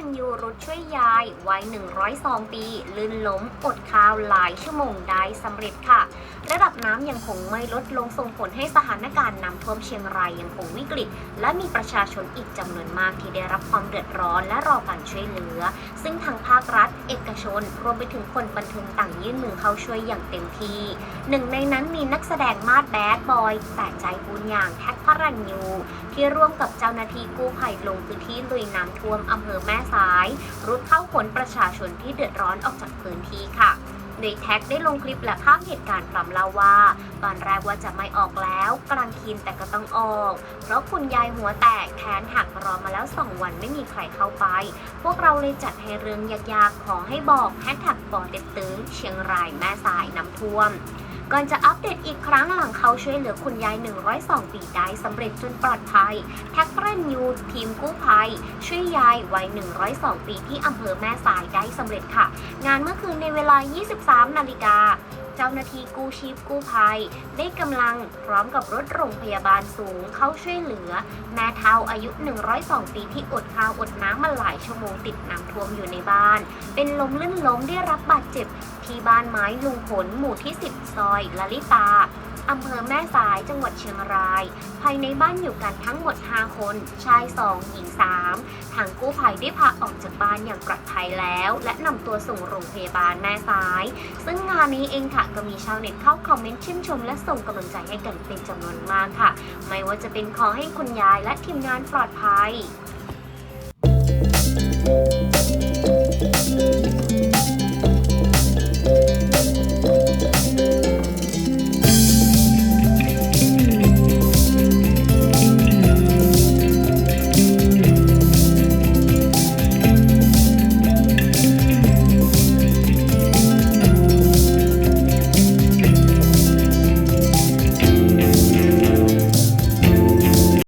รัญยูรุดช่วยยายวัย102 ปี ลื่นล้มอดข้าวหลายชั่วโมงได้สำเร็จค่ะ ระดับน้ำยังคงไม่ลดลงส่งผลให้สถานการณ์น้ำท่วมเชียงรายยังคงวิกฤต และมีประชาชนอีกจำนวนมากที่ได้รับความเดือดร้อนและรอการช่วยเหลือ ซึ่งทางภาครัฐ เอกชน รวมไปถึงคนบันเทิงต่างยื่นมือเข้าช่วยอย่างเต็มที่หนึ่งในนั้นมีนักแสดงมาดแบดบอยแต่ใจบุญอย่างแท็กพระรัญยูที่ร่วมกับเจ้าหน้าที่กู้ภัยลงพื้นที่ลุยน้ำท่วมอำเภอแม่สาย รุดเข้าขนประชาชนที่เดือดร้อนออกจากพื้นที่ค่ะโดยแท็กได้ลงคลิปและภาพเหตุการณ์พร้อมเล่าว่า ตอนแรกว่าจะไม่ออกแล้วกลางคืนแต่ก็ต้องออก เพราะคุณยายหัวแตกแขนหักรอมาแล้ว2วันไม่มีใครเข้าไป พวกเราเลยจัดให้เรื่องยากๆ ขอให้บอกแฮชแท็กปอเต็กตึงเชียงรายแม่สายน้ำท่วมก่อนจะอัปเดตอีกครั้งหลังาช่วยเหลือคุณยาย 102 ปีได้สำเร็จจนปลอดภัยแท็กเรนยูทีมกู้ภัย ช่วยยายวัย 102 ปีที่อำเภอแม่สายได้สำเร็จค่ะ งานเมื่อคืนในเวลา 23 นาฬิกาเจ้าหน้าที่กู้ชีพกู้ภัย ได้กำลังพร้อมกับรถโรงพยาบาลสูงเข้าช่วยเหลือ แม่เฒ่าอายุ 102 ปีที่อดข้าวอดน้ำมาหลายชั่วโมงติดน้ำท่วมอยู่ในบ้าน เป็นลมลื่นล้มได้รับบาดเจ็บที่บ้านไม้ลุงผลหมู่ที่ 10 ซอยละลิตา อำเภอแม่สายจังหวัดเชียงราย ภายในบ้านอยู่กันทั้งหมด 5 คน ชาย 2 หญิง 3 ทางกู้ภัยได้พาออกจากบ้านอย่างปลอดภัยแล้ว และนำตัวส่งโรงพยาบาลแม่สาย ซึ่งงานนี้เองค่ะก็มีชาวเน็ตเข้าคอมเมนต์ชื่นชมและส่งกำลังใจให้กันเป็นจำนวนมากค่ะ ไม่ว่าจะเป็นขอให้คุณยายและทีมงานปลอดภัย